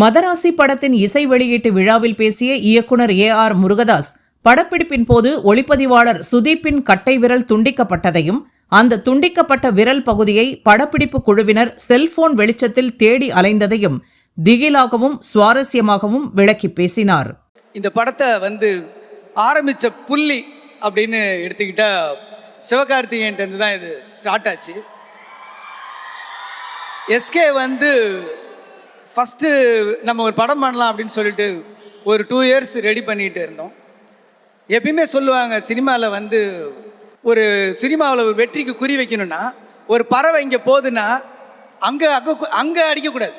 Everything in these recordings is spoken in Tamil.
மதராசி படத்தின் இசை வெளியீட்டு விழாவில் பேசிய இயக்குனர் ஏ ஆர் முருகதாஸ் படப்பிடிப்பின் போது ஒளிப்பதிவாளர் சுதீப்பின் கட்டை விரல் துண்டிக்கப்பட்டதையும் அந்த துண்டிக்கப்பட்ட விரல் பகுதியை படப்பிடிப்பு குழுவினர் செல்போன் வெளிச்சத்தில் தேடி அலைந்ததையும் திகிலாகவும் சுவாரஸ்யமாகவும் விளக்கி பேசினார். இந்த படத்தை வந்து ஆரம்பித்த புள்ளி அப்படின்னு எடுத்துக்கிட்டா சிவகார்த்திகேயன் தான் இது ஸ்டார்ட் ஆச்சு. எஸ்கே வந்து ஃபஸ்ட்டு நம்ம ஒரு படம் பண்ணலாம் அப்படின்னு சொல்லிட்டு ஒரு டூ இயர்ஸ் ரெடி பண்ணிகிட்டு இருந்தோம். எப்பயுமே சொல்லுவாங்க சினிமாவில் வந்து ஒரு சினிமாவில் ஒரு வெற்றிக்கு குறி வைக்கணும்னா ஒரு பறவை இங்கே போகுதுன்னா அங்கே அங்கே அங்கே அடிக்கக்கூடாது.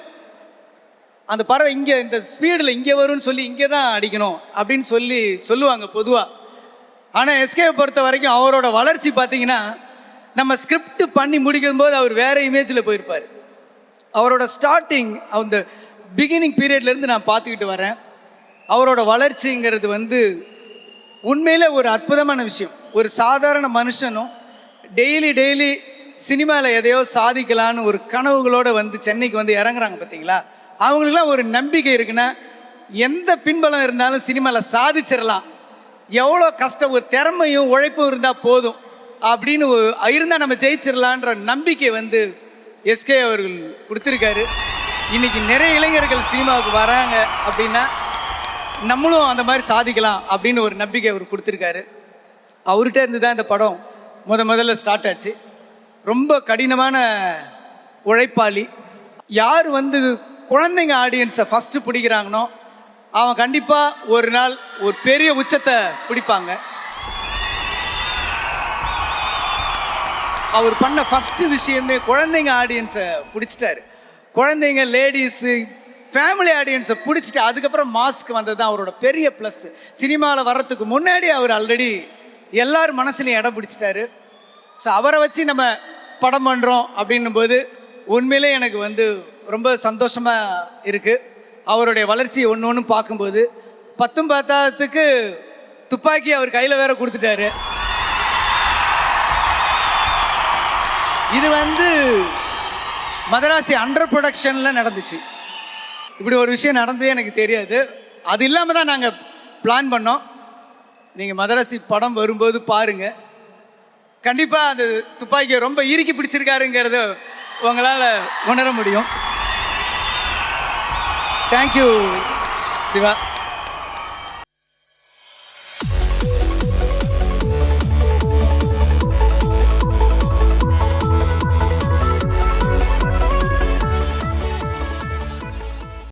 அந்த பறவை இங்கே இந்த ஸ்பீடில் இங்கே வரும்னு சொல்லி இங்கே தான் அடிக்கணும் அப்படின்னு சொல்லி சொல்லுவாங்க பொதுவாக ஆனால் எஸ்கே பொறுத்த வரைக்கும் அவரோட வளர்ச்சி பார்த்தீங்கன்னா நம்ம ஸ்கிரிப்ட் பண்ணி முடிக்கும் போது அவர் வேற இமேஜில் போயிருப்பார். அவரோட ஸ்டார்டிங் அந்த பிகினிங் பீரியட்லேருந்து நான் பார்த்துக்கிட்டு வரேன். அவரோட வளர்ச்சிங்கிறது வந்து உண்மையில் ஒரு அற்புதமான விஷயம். ஒரு சாதாரண மனுஷனும் டெய்லி டெய்லி சினிமாவில் எதையோ சாதிக்கலான்னு ஒரு கனவுகளோடு வந்து சென்னைக்கு வந்து இறங்குறாங்க பார்த்தீங்களா? அவங்களுக்குலாம் ஒரு நம்பிக்கை இருக்குன்னா எந்த பின்பலம் இருந்தாலும் சினிமாவில் சாதிச்சிடலாம். எவ்வளோ கஷ்டம் ஒரு திறமையும் உழைப்பும் இருந்தால் போதும். அப்படின்னு இருந்தால் நம்ம ஜெயிச்சிடலான்ற நம்பிக்கை வந்து எஸ்கே அவர்கள் கொடுத்துருக்காரு. இன்னைக்கு நிறைய இளைஞர்கள் சினிமாவுக்கு வராங்க அப்படின்னா நம்மளும் அந்த மாதிரி சாதிக்கலாம் அப்படின்னு ஒரு நம்பிக்கை அவர் கொடுத்துருக்காரு. அவர்கிட்ட இருந்து தான் இந்த படம் முத முதல்ல ஸ்டார்ட் ஆச்சு. ரொம்ப கடினமான உழைப்பாளி. யார் வந்து குழந்தைங்க ஆடியன்ஸை ஃபஸ்ட்டு பிடிக்கிறாங்கனோ அவன் கண்டிப்பாக ஒரு நாள் ஒரு பெரிய உச்சத்தை பிடிப்பாங்க. அவர் பண்ண ஃபஸ்ட்டு விஷயமே குழந்தைங்க ஆடியன்ஸை பிடிச்சிட்டாரு. குழந்தைங்க லேடிஸு ஃபேமிலி ஆடியன்ஸை பிடிச்சிட்டு அதுக்கப்புறம் மாஸ்க் வந்தது தான் அவரோட பெரிய ப்ளஸ் சினிமாவில் வர்றதுக்கு முன்னாடி அவர் ஆல்ரெடி எல்லார் மனசுலையும் இடம் பிடிச்சிட்டாரு. ஸோ அவரை வச்சு நம்ம படம் பண்ணுறோம் அப்படின்னும் போது உண்மையிலே எனக்கு வந்து ரொம்ப சந்தோஷமாக இருக்குது அவருடைய வளர்ச்சி ஒன்று ஒன்று பார்க்கும்போது பத்தும் பார்த்தாத்துக்கு துப்பாக்கி அவர் கையில் வேற கொடுத்துட்டாரு. இது வந்து மதராசி அண்டர் ப்ரொடக்ஷனில் நடந்துச்சு. இப்படி ஒரு விஷயம் நடந்ததே எனக்கு தெரியாது. அது இல்லாமல் தான் நாங்கள் பிளான் பண்ணோம். நீங்கள் மதராசி படம் வரும்போது பாருங்கள் கண்டிப்பாக அந்த துப்பாக்கியை ரொம்ப இறுக்கி பிடிச்சிருக்காருங்கிறத உங்களால் உணர முடியும். Thank you Siva.